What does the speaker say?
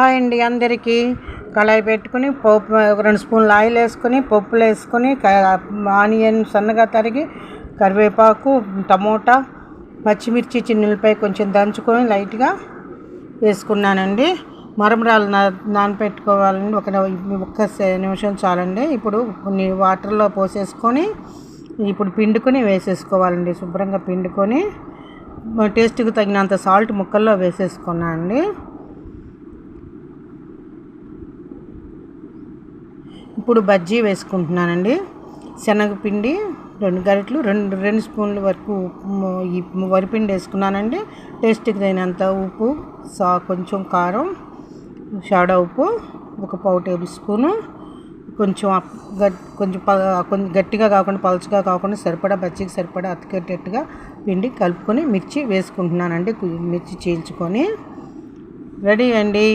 Hi అండి అందరికీ. కళాయి పెట్టుకుని పోపు ఒక రెండు స్పూన్లు ఆయిల్ వేసుకొని పప్పులు వేసుకొని ఆనియన్ సన్నగా తరిగి కరివేపాకు టమోటా పచ్చిమిర్చి చిన్నులపై కొంచెం దంచుకొని లైట్గా వేసుకున్నానండి. మరమరాలు నా నానపెట్టుకోవాలండి. ఒక ఒక్క నిమిషం చాలండి. ఇప్పుడు కొన్ని వాటర్లో పోసేసుకొని ఇప్పుడు పిండుకొని వేసేసుకోవాలండి. శుభ్రంగా పిండుకొని టేస్ట్కి తగినంత సాల్ట్ ముక్కల్లో వేసేసుకున్నానండి. ఇప్పుడు బజ్జీ వేసుకుంటున్నానండి. శనగపిండి రెండు గరిటలు రెండు రెండు స్పూన్ల వరకు ఈ వరిపిండి వేసుకున్నానండి. టేస్ట్కి తగినంత ఉప్పు సా కొంచెం కారం షాడా ఉప్పు ఒక పావు టేబుల్ స్పూను కొంచెం కొంచెం ప కొంచెం గట్టిగా కాకుండా పలుచగా కాకుండా సరిపడా బజ్జీకి సరిపడా అతికేటట్టుగా పిండి కలుపుకొని మిర్చి వేసుకుంటున్నానండి మిర్చి చీల్చుకొని. రెడీ అండి.